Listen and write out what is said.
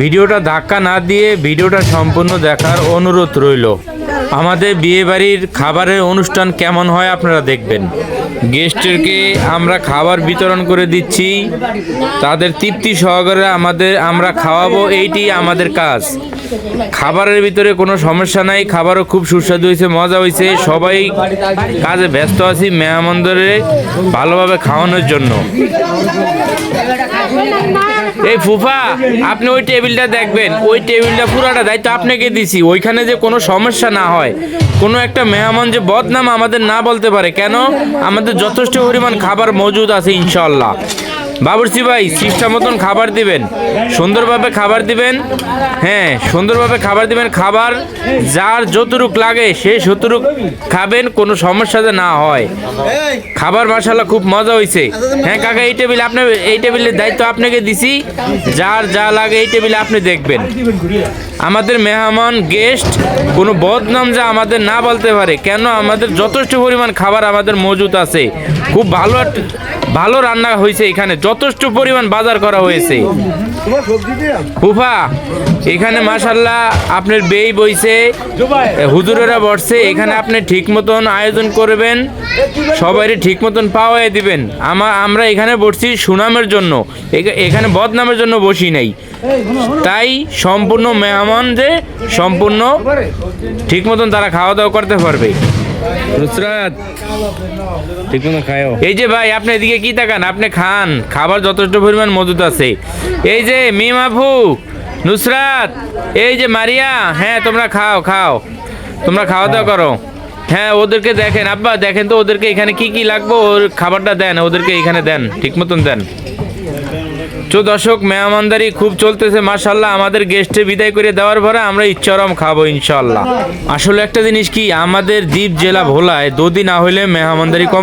ভিডিওটা ধাক্কা না দিয়ে ভিডিওটা সম্পূর্ণ দেখার অনুরোধ রইল। আমাদের বিয়েবাড়ির খাবারের অনুষ্ঠান কেমন হয় আপনারা দেখবেন। গেস্টেরকে আমরা খাবার বিতরণ করে দিচ্ছি। তাদের তৃপ্তি সহকারে আমাদের, আমরা খাওয়াবো, এইটি আমাদের কাজ। খাবারের ভিতরে কোনো সমস্যা নাই, খাবারও খুব সুস্বাদু হয়েছে, মজা হয়েছে। সবাই কাজে ব্যস্ত আছি মেহমানদের ভালোভাবে খাওয়ানোর জন্য। এই ফুফা, আপনি ওই টেবিলটা দেখবেন। ওই টেবিলটা পুরাটা দায়িত্ব আপনাকে দিছি। ওইখানে যে কোনো সমস্যা না হয়। কোনো একটা মেহমান যে বদনাম আমাদের না বলতে পারে। কেন? আমাদের যথেষ্ট পরিমাণ খাবার মজুদ আছে ইনশাল্লাহ বাবুর্চি ভাই সিস্টেম মতন খাবার দিবেন। সুন্দরভাবে খাবার দিবেন। হ্যাঁ সুন্দরভাবে খাবার দিবেন। খাবার যার যতটুক লাগে সে যতটুক খাবেন কোনো সমস্যা যে না হয়। খাবার মাসাল্লাহ খুব মজা হয়েছে হ্যাঁ কাকা এই টেবিল আপনার এই টেবিলের দায়িত্ব আপনাকে দিছি। যার যা লাগে এই টেবিলে আপনি দেখবেন। আমাদের মেহমান গেস্ট কোনো বদনাম যা আমাদের না বলতে পারে। কেন? আমাদের যথেষ্ট পরিমাণ খাবার আমাদের মজুদ আছে। খুব ভালো একটা- ভালো রান্না হয়েছে এখানে, যথেষ্ট পরিমাণ বাজার করা হয়েছে। ফুফা, এখানে মাসাল্লাহ আপনার বেই বইছে, হুজুরেরা বসছে, এখানে আপনি ঠিক মতন আয়োজন করবেন সবারই ঠিক মতন পাওয়াই দিবেন। আমা আমরা এখানে বসছি সুনামের জন্য, এখা- এখানে বদনামের জন্য বসি নাই। তাই সম্পূর্ণ মেহমান যে, সম্পূর্ণ ঠিক মতন তারা খাওয়া দাওয়া করতে পারবে। এই যে ভাই, আপনি এদিকে কি তাকান? আপনি খান। খাবার যথেষ্ট পরিমাণ মজুদ আছে। এই যে, মিম আপু, নুসরাত, এই যে মারিয়া হ্যাঁ তোমরা খাও খাও। তোমরা খাওয়া দাওয়া করো। হ্যাঁ ওদেরকে দেখেন। আব্বা, দেখেন তো ওদেরকে এখানে কি কি লাগবে? ওর খাবারটা দেন, ওদেরকে এখানে দেন ঠিক মতন দেন। তো দর্শক, মেহমানদারি খুব চলতেছে মাশাল্লাহ আমাদের গেস্টে বিদায় করে দেওয়ার পরে আমরা ইচ্ছরম খাব ইনশাল্লাহ আসলে একটা জিনিস কি, আমাদের দ্বীপ জেলা ভোলায় দুদিন না হইলে মেহমানদারি কম